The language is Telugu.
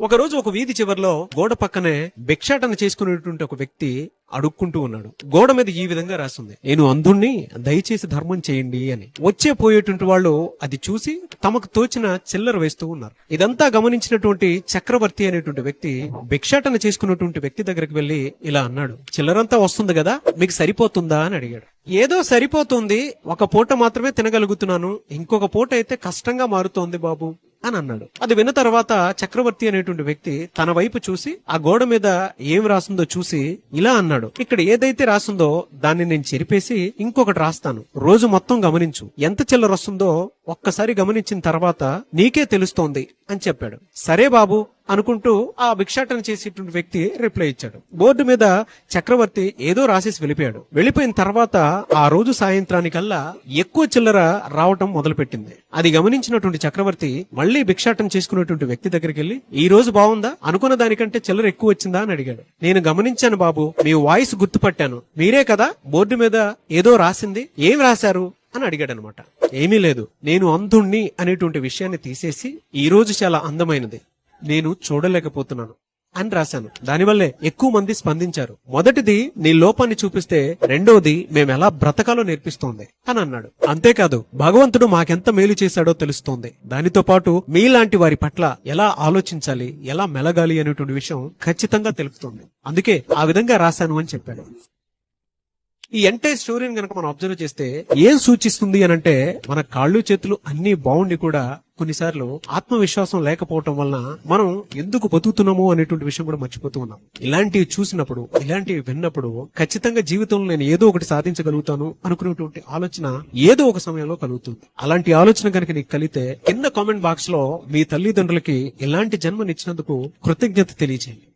ఒకరోజు ఒక వీధి చివరిలో గోడ పక్కనే భిక్షాటన చేసుకునేటువంటి ఒక వ్యక్తి అడుక్కుంటూ ఉన్నాడు. గోడ మీద ఈ విధంగా రాస్తుంది. నేను అంధుణ్ణి దయచేసి ధర్మం చేయండి అని. వచ్చే పోయేటువంటి వాళ్ళు అది చూసి తమకు తోచిన చిల్లర వేస్తూ ఉన్నారు. ఇదంతా గమనించినటువంటి చక్రవర్తి అనేటువంటి వ్యక్తి భిక్షాటన చేసుకున్నటువంటి వ్యక్తి దగ్గరికి వెళ్ళి ఇలా అన్నాడు. చిల్లరంతా వస్తుంది కదా మీకు సరిపోతుందా అని అడిగాడు. ఏదో సరిపోతుంది ఒక పూట మాత్రమే తినగలుగుతున్నాను. ఇంకొక పూట అయితే కష్టంగా మారుతోంది బాబు. అని అన్నాడు అది విన్న తర్వాత చక్రవర్తి అనేటువంటి వ్యక్తి తన వైపు చూసి ఆ గోడ మీద ఏం రాసిందో చూసి ఇలా అన్నాడు. ఇక్కడ ఏదైతే రాసిందో దాన్ని నేను చెరిపేసి ఇంకొకటి రాస్తాను. రోజు మొత్తం గమనించు. ఎంత చిల్లర వస్తుందో ఒక్కసారి గమనించిన తర్వాత నీకే తెలుస్తోంది అని చెప్పాడు. సరే బాబు అనుకుంటూ ఆ భిక్షాటన చేసేటువంటి వ్యక్తి రిప్లై ఇచ్చాడు. బోర్డు మీద చక్రవర్తి ఏదో రాసేసి వెళ్ళిపోయాడు. వెళ్ళిపోయిన తర్వాత ఆ రోజు సాయంత్రానికల్లా ఎక్కువ చిల్లర రావటం మొదలుపెట్టింది. అది గమనించినటువంటి చక్రవర్తి మళ్ళీ భిక్షాటం చేసుకున్నటువంటి వ్యక్తి దగ్గరికి వెళ్ళి ఈ రోజు బాగుందా? అనుకున్న దానికంటే చిల్లర ఎక్కువ వచ్చిందా? అని అడిగాడు. నేను గమనించాను బాబు మీ వాయిస్ గుర్తుపట్టాను. మీరే కదా బోర్డు మీద ఏదో రాసింది ఏం రాశారు? అని అడిగాడు అనమాట ఏమీ లేదు. నేను అంధుణ్ణి అనేటువంటి విషయాన్ని తీసేసి ఈ రోజు చాలా అందమైనది. నేను చూడలేకపోతున్నాను అని రాశాను. దానివల్లే ఎక్కువ మంది స్పందించారు. మొదటిది నీ లోపాన్ని చూపిస్తే రెండోది మేమెలా బ్రతకాలో నేర్పిస్తోంది అని అన్నాడు. అంతేకాదు భగవంతుడు మాకెంత మేలు చేశాడో తెలుస్తోంది. దానితో పాటు మీలాంటి వారి పట్ల ఎలా ఆలోచించాలి ఎలా మెలగాలి అనేటువంటి విషయం ఖచ్చితంగా తెలుపుతోంది. అందుకే ఆ విధంగా రాశాను అని చెప్పాడు. ఈ ఎంటైర్ స్టోరీని గనక మనం అబ్జర్వ్ చేస్తే ఏం సూచిస్తుంది అని అంటే మన కాళ్ళు చేతులు అన్ని బాగుండి కూడా కొన్నిసార్లు ఆత్మవిశ్వాసం లేకపోవటం వలన మనం ఎందుకు బతుకుతున్నాము అనేటువంటి విషయం కూడా మర్చిపోతూ ఉన్నాం. ఇలాంటివి చూసినప్పుడు ఇలాంటివి విన్నప్పుడు ఖచ్చితంగా జీవితంలో నేను ఏదో ఒకటి సాధించగలుగుతాను అనుకునేటువంటి ఆలోచన ఏదో ఒక సమయంలో కలుగుతుంది. అలాంటి ఆలోచన కనుక నీకు కలిగితే కింద కామెంట్ బాక్స్లో మీ తల్లిదండ్రులకి ఇలాంటి జన్మనిచ్చినందుకు కృతజ్ఞత తెలియజేయండి